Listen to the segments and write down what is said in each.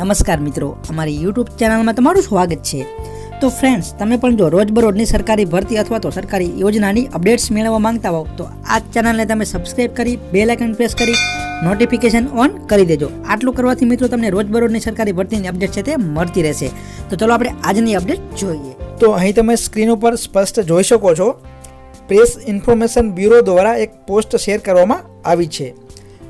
નમસ્કાર મિત્રો, અમારી યુટ્યુબ ચેનલમાં તમારું સ્વાગત છે. તો ફ્રેન્ડ્સ તમે પણ જો રોજબરોજની સરકારી ભરતી અથવા તો સરકારી યોજનાની અપડેટ્સ મેળવવા માંગતા હો, તો આ ચેનલને તમે સબસ્ક્રાઇબ કરી બે લાઇકન પ્રેસ કરી નોટિફિકેશન ઓન કરી દેજો. આટલું કરવાથી મિત્રો તમને રોજબરોજની સરકારી ભરતીની અપડેટ છે તે મળતી રહેશે. તો ચલો આપણે આજની અપડેટ જોઈએ. તો અહીં તમે સ્ક્રીન ઉપર સ્પષ્ટ જોઈ શકો છો. પ્રેસ ઇન્ફોર્મેશન બ્યુરો દ્વારા એક પોસ્ટ શેર કરવામાં આવી છે.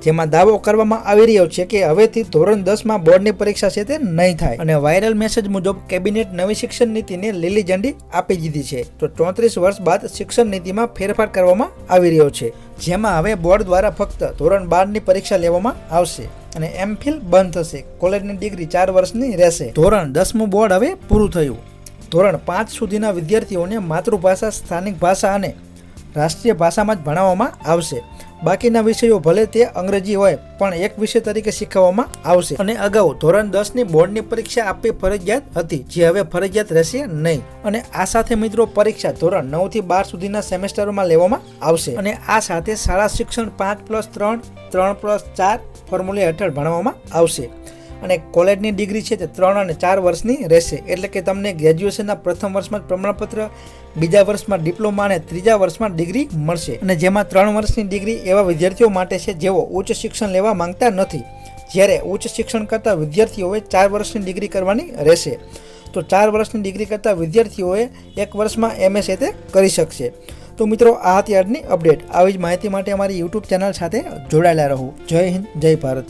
જેમાં દાવો કરવામાં આવી રહ્યો છે કે હવેથી ધોરણ દસમાં બોર્ડની પરીક્ષા છે તે નહીં થાય. અને વાયરલ મેસેજ મુજબ કેબિનેટ નવી શિક્ષણ નીતિને લીલી ઝંડી આપી દીધી છે. તો ચોત્રીસ વર્ષ બાદ શિક્ષણ નીતિમાં ફેરફાર કરવામાં આવી રહ્યો છે. જેમાં હવે બોર્ડ દ્વારા ફક્ત ધોરણ બારની પરીક્ષા લેવામાં આવશે અને એમફિલ બંધ થશે. કોલેજની ડિગ્રી ચાર વર્ષની રહેશે. ધોરણ દસમું બોર્ડ હવે પૂરું થયું. ધોરણ પાંચ સુધીના વિદ્યાર્થીઓને માતૃભાષા, સ્થાનિક ભાષા અને રાષ્ટ્રીય ભાષામાં જ ભણાવવામાં આવશે. બાકીના વિષયો ભલે તે અંગ્રેજી હોય, પણ એક વિષય તરીકે શીખવવામાં આવશે. અને અગાઉ ધોરણ દસની બોર્ડની પરીક્ષા આપવી ફરજિયાત હતી, જે હવે ફરજિયાત રહેશે નહીં. અને આ સાથે મિત્રો પરીક્ષા ધોરણ નવથી બાર સુધીના સેમેસ્ટરોમાં લેવામાં આવશે. અને આ સાથે શાળા શિક્ષણ પાંચ પ્લસ ત્રણ ત્રણ પ્લસ ચાર ફોર્મ્યુલા હેઠળ ભણવામાં આવશે. અને કોલેજની ડિગ્રી છે તે ત્રણ અને ચાર વર્ષની રહેશે. એટલે કે તમને ગ્રેજ્યુએશનના પ્રથમ વર્ષમાં પ્રમાણપત્ર, બીજા વર્ષમાં ડિપ્લોમા અને ત્રીજા વર્ષમાં ડિગ્રી મળશે. અને જેમાં ત્રણ વર્ષની ડિગ્રી એવા વિદ્યાર્થીઓ માટે છે જેઓ ઉચ્ચ શિક્ષણ લેવા માંગતા નથી. જ્યારે ઉચ્ચ શિક્ષણ કરતા વિદ્યાર્થીઓએ ચાર વર્ષની ડિગ્રી કરવાની રહેશે. તો ચાર વર્ષની ડિગ્રી કરતા વિદ્યાર્થીઓએ એક વર્ષમાં એમએસ તે કરી શકશે. તો મિત્રો, આ હતી આજની અપડેટ. આવી જ માહિતી માટે અમારી યુટ્યુબ ચેનલ સાથે જોડાયેલા રહો. જય હિન્દ, જય ભારત.